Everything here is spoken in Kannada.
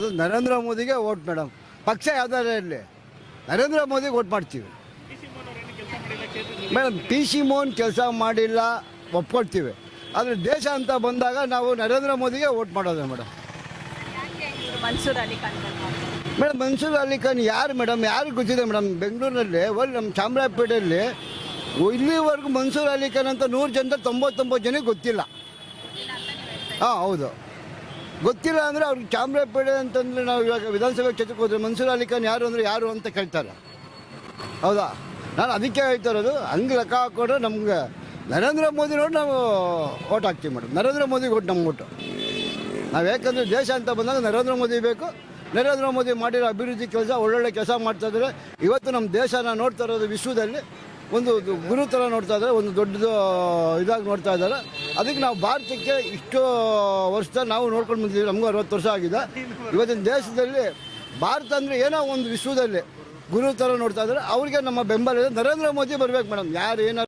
ಅದು ನರೇಂದ್ರ ಮೋದಿಗೆ ಓಟ್ ಮೇಡಮ್. ಪಕ್ಷ ಯಾವ್ದಾರ ಇರಲಿ. ನರೇಂದ್ರ ಮೋದಿಗೆ ಓಟ್ ಮಾಡ್ತೀವಿ. ಮೇಡಮ್ ಪಿ ಸಿ ಮೋಹನ್ ಕೆಲಸ ಮಾಡಿಲ್ಲ ಒಪ್ಕೊಳ್ತೀವಿ. ಆದರೆ ದೇಶ ಅಂತ ಬಂದಾಗ ನಾವು ನರೇಂದ್ರ ಮೋದಿಗೆ ಓಟ್ ಮಾಡೋದು ಮೇಡಮ್. ಮನ್ಸೂರ್ ಅಲಿ ಖಾನ್ ಮೇಡಮ್ ಮನ್ಸೂರ್ ಅಲಿ ಖಾನ್ ಯಾರು ಮೇಡಮ್? ಯಾರು ಗೊತ್ತಿದೆ ಮೇಡಮ್? ಬೆಂಗಳೂರಿನಲ್ಲಿ ಒಳ್ಳೆ ನಮ್ಮ ಚಾಮರಾಜಪೇಟೆಯಲ್ಲಿ ಇಲ್ಲಿವರೆಗೂ ಮನ್ಸೂರ್ ಅಲಿ ಖಾನ್ ಅಂತ ನೂರು ಜನ ತೊಂಬತ್ತೊಂಬತ್ತು ಜನಕ್ಕೆ ಗೊತ್ತಿಲ್ಲ. ಹಾಂ ಹೌದು. ಗೊತ್ತಿಲ್ಲ ಅಂದರೆ ಅವ್ರಿಗೆ ಚಾಮರಾಜಪೇಟೆ ಅಂತಂದರೆ ನಾವು ಇವಾಗ ವಿಧಾನಸಭೆ ಕ್ಷೇತ್ರಕ್ಕೆ ಹೋದ್ರೆ ಮನ್ಸೂರ್ ಅಲಿ ಖಾನ್ ಯಾರು ಅಂದರೆ ಯಾರು ಅಂತ ಕೇಳ್ತಾರೆ. ಹೌದಾ? ನಾನು ಅದಕ್ಕೆ ಹೇಳ್ತಾ ಇರೋದು, ಹಂಗೆ ಲೆಕ್ಕ ಹಾಕೊಂಡ್ರೆ ನಮ್ಗೆ ನರೇಂದ್ರ ಮೋದಿ ನೋಡಿ ನಾವು ಓಟ್ ಹಾಕ್ತೀವಿ ಮೇಡಮ್. ನರೇಂದ್ರ ಮೋದಿ ಓಟ್ ನಮ್ಮ ಓಟು ನಾವು ಯಾಕಂದರೆ ದೇಶ ಅಂತ ಬಂದಾಗ ನರೇಂದ್ರ ಮೋದಿ ಬೇಕು. ನರೇಂದ್ರ ಮೋದಿ ಮಾಡಿರೋ ಅಭಿವೃದ್ಧಿ ಕೆಲಸ ಒಳ್ಳೊಳ್ಳೆ ಕೆಲಸ ಮಾಡ್ತಾ ಇದ್ದಾರೆ. ಇವತ್ತು ನಮ್ಮ ದೇಶನ ನೋಡ್ತಾ ಇರೋದು ವಿಶ್ವದಲ್ಲಿ ಒಂದು ಗುರು ಥರ ನೋಡ್ತಾ ಇದ್ದಾರೆ, ಒಂದು ದೊಡ್ಡದು ಇದಾಗಿ ನೋಡ್ತಾ ಇದ್ದಾರೆ. ಅದಕ್ಕೆ ನಾವು ಭಾರತಕ್ಕೆ ಇಷ್ಟು ವರ್ಷ ನಾವು ನೋಡ್ಕೊಂಡು ಬಂದಿದ್ದೀವಿ. ನಮಗೂ ಅರವತ್ತು ವರ್ಷ ಆಗಿದೆ. ಇವತ್ತಿನ ದೇಶದಲ್ಲಿ ಭಾರತ ಅಂದರೆ ಏನೋ ಒಂದು ವಿಶ್ವದಲ್ಲಿ ಗುರು ಥರ ನೋಡ್ತಾ ಇದ್ದಾರೆ. ಅವ್ರಿಗೆ ನಮ್ಮ ಬೆಂಬಲ ಇದೆ. ನರೇಂದ್ರ ಮೋದಿ ಬರಬೇಕು ಮೇಡಮ್. ಯಾರು ಏನಾದ್ರು